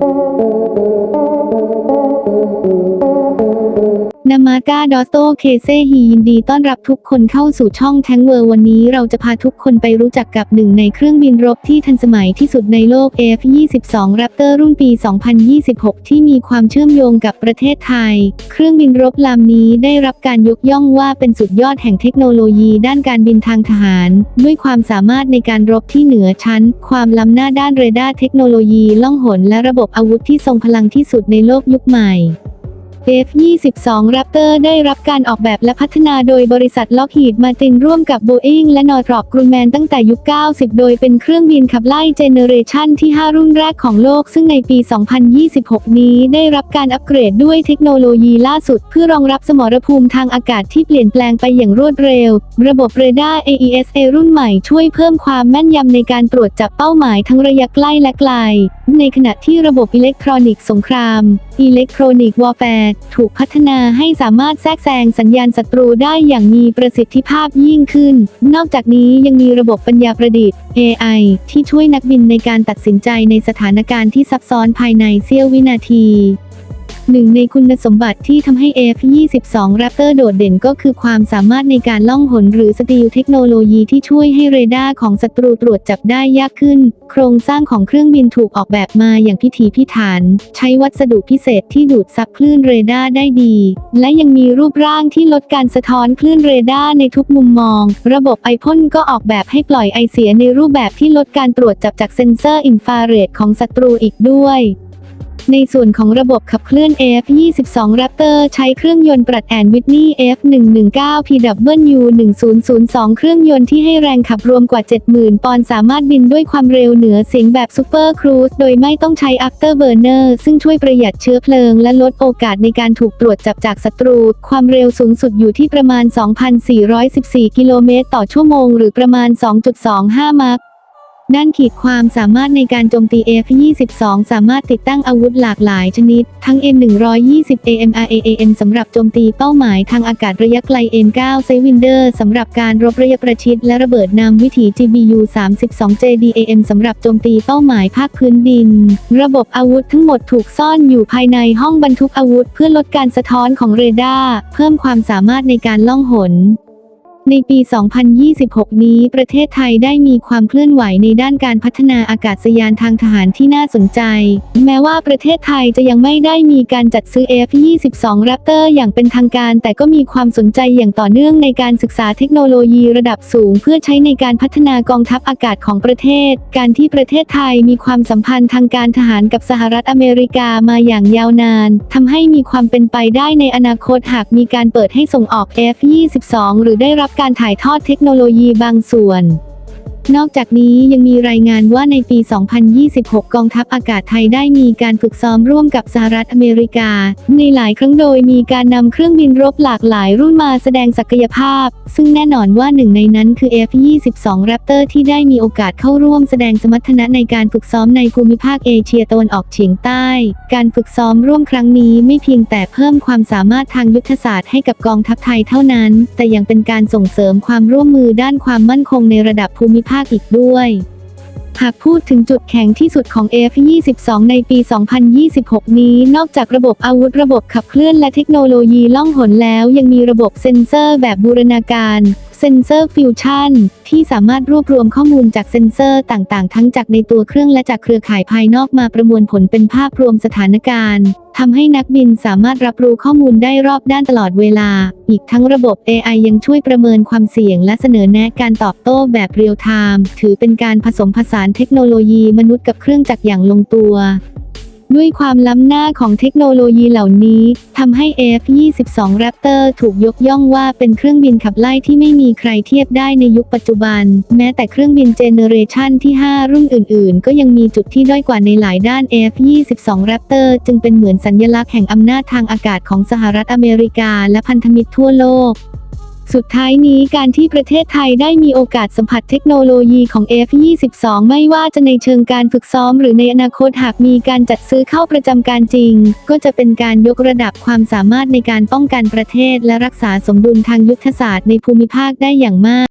Thank you. นามาก้าดอโตเคเซฮียินดีต้อนรับทุกคนเข้าสู่ช่องแทงเวอร์วันนี้เราจะพาทุกคนไปรู้จักกับหนึ่งในเครื่องบินรบที่ทันสมัยที่สุดในโลก F-22 Raptor รุ่นปี 2026 ที่มีความเชื่อมโยงกับประเทศไทย เครื่องบินรบลำนี้ได้รับการยกย่องว่าเป็นสุดยอดแห่งเทคโนโลยีด้านการบินทางทหาร ด้วยความสามารถในการรบที่เหนือชั้น ความล้ำหน้าด้านเรดาร์เทคโนโลยีล่องหนและระบบอาวุธที่ทรงพลังที่สุดในโลกยุคใหม่ F-22 Raptor ได้รับการออกแบบและพัฒนาโดยบริษัทล็อกฮีดมาตินร่วมกับ Boeing และ Northrop Grumman ตั้งแต่ยุค 90 โดยเป็นเครื่องบินขับไล่เจเนเรชันที่ 5 รุ่นแรกของโลก ซึ่งในปี 2026 นี้ได้รับการอัปเกรดด้วยเทคโนโลยีล่าสุด เพื่อรองรับสมรภูมิทางอากาศที่เปลี่ยนแปลงไปอย่างรวดเร็ว ระบบเรดาร์ AESA รุ่นใหม่ช่วยเพิ่มความแม่นยำในการตรวจจับเป้าหมายทั้งระยะใกล้และไกล ในขณะที่ระบบอิเล็กทรอนิกส์สงคราม อิเล็กทรอนิกส์วอร์แฟร์ถูกพัฒนาให้สามารถแทรกแซงสัญญาณศัตรูได้อย่างมีประสิทธิภาพยิ่งขึ้น นอกจากนี้ยังมีระบบปัญญาประดิษฐ์ AI ที่ช่วยนักบินในการตัดสินใจในสถานการณ์ที่ซับซ้อนภายในเสี้ยววินาที หนึ่งในคุณสมบัติที่ทำให้ F-22 Raptor โดดเด่นก็คือความสามารถในการล่องหนหรือสตีลเทคโนโลยีที่ช่วยให้เรดาร์ของศัตรูตรวจจับได้ยากขึ้น โครงสร้างของเครื่องบินถูกออกแบบมาอย่างพิถีพิถัน ใช้วัสดุพิเศษที่ดูดซับคลื่นเรดาร์ได้ดี และยังมีรูปร่างที่ลดการสะท้อนคลื่นเรดาร์ในทุกมุมมอง ระบบไอพ่นก็ออกแบบให้ปล่อยไอเสียในรูปแบบที่ลดการตรวจจับจากเซ็นเซอร์อินฟราเรดของศัตรูอีกด้วย ในส่วนของระบบขับเคลื่อน F22 Raptor ใช้เครื่องยนต์ปรัดแอนวิทนี F119 PW 1002 เครื่องยนต์ที่ให้แรงขับรวมกว่า 70,000 ปอนด์สามารถบินด้วยความเร็วเหนือเสียงแบบซูเปอร์ครูซโดยไม่ต้องใช้ Afterburner ซึ่งช่วยประหยัดเชื้อเพลิง และลดโอกาสในการถูกตรวจจับจากศัตรู ความเร็วสูงสุดอยู่ที่ประมาณ 2,414 กิโลเมตรต่อชั่วโมง หรือประมาณ 2.25 มัค ด้านขีดความสามารถในการโจมตี F-22 สามารถติดตั้งอาวุธหลากหลายชนิด ทั้ง M120 AMRAAM สำหรับโจมตีเป้าหมายทางอากาศระยะไกล M9 ไซวินเดอร์สำหรับการรบระยะประชิดและระเบิดนำวิถี GBU 32 JDAM สำหรับโจมตีเป้าหมายภาคพื้นดิน ระบบอาวุธทั้งหมดถูกซ่อนอยู่ภายในห้องบรรทุกอาวุธ เพื่อลดการสะท้อนของเรดาร์เพิ่มความสามารถในการล่องหน ในปี 2026 นี้ประเทศไทยได้มีความเคลื่อนไหวในด้านการพัฒนาอากาศยานทางทหารที่น่าสนใจ แม้ว่าประเทศไทยจะยังไม่ได้มีการจัดซื้อ F-22 Raptor อย่างเป็นทางการ แต่ก็มีความสนใจอย่างต่อเนื่องในการศึกษาเทคโนโลยีระดับสูง เพื่อใช้ในการพัฒนากองทัพอากาศของประเทศ การที่ประเทศไทยมีความสัมพันธ์ทางการทหารกับสหรัฐอเมริกามาอย่างยาวนานทำให้มีความเป็นไปได้ในอนาคตหากมีการเปิดให้ส่งออก F-22 หรือได้รับการถ่ายทอดเทคโนโลยีบางส่วน นอกจากนี้ยังมีรายงานว่าในปี 2026 กองทัพอากาศไทยได้มีการฝึกซ้อมร่วมกับสหรัฐอเมริกา ในหลายครั้งโดยมีการนำเครื่องบินรบหลากหลายรุ่นมาแสดงศักยภาพ ซึ่งแน่นอนว่าหนึ่งในนั้นคือ F-22 Raptor ที่ได้มีโอกาสเข้าร่วมแสดงสมรรถนะในการฝึกซ้อมในภูมิภาคเอเชียตะวันออกเฉียงใต้ การฝึกซ้อมร่วมครั้งนี้ไม่เพียงแต่เพิ่มความสามารถทางยุทธศาสตร์ให้กับกองทัพไทยเท่านั้น แต่ยังเป็นการส่งเสริมความร่วมมือด้านความมั่นคงในระดับภูมิภาคอีกด้วยหากพูดถึงจุดแข็งที่สุดของ F-22 ในปี 2026 นี้ นอกจากระบบอาวุธระบบขับเคลื่อนและเทคโนโลยีล่องหนแล้วยังมีระบบเซ็นเซอร์แบบบูรณาการ เซนเซอร์ฟิวชั่นที่สามารถรวบรวมข้อมูลจากเซ็นเซอร์ต่างๆ ทั้งจากในตัวเครื่องและจากเครือข่ายภายนอกมาประมวลผลเป็นภาพรวมสถานการณ์ทำให้นักบินสามารถรับรู้ข้อมูลได้รอบด้านตลอดเวลา อีกทั้งระบบ AI ยังช่วยประเมินความเสี่ยงและเสนอแนะการตอบโต้แบบเรียลไทม์ถือเป็นการผสมผสานเทคโนโลยีมนุษย์กับเครื่องจักรอย่างลงตัว ด้วยความล้ำหน้าของเทคโนโลยีเหล่านี้ทำให้ F-22 Raptor ถูกยกย่องว่าเป็นเครื่องบินขับไล่ที่ไม่มีใครเทียบได้ในยุคปัจจุบัน แม้แต่เครื่องบินเจเนเรชันที่ 5 รุ่นอื่น ๆ ก็ยังมีจุดที่ด้อยกว่าในหลายด้าน F-22 Raptor จึงเป็นเหมือนสัญลักษณ์แห่งอำนาจทางอากาศของสหรัฐอเมริกาและพันธมิตรทั่วโลก สุดท้ายนี้การที่ประเทศไทยได้มีโอกาสสัมผัสเทคโนโลยีของ F-22 ไม่ว่าจะในเชิงการฝึกซ้อมหรือในอนาคตหากมีการจัดซื้อเข้าประจำการจริง ก็จะเป็นการยกระดับความสามารถในการป้องกันประเทศและรักษาสมดุลทางยุทธศาสตร์ในภูมิภาคได้อย่างมาก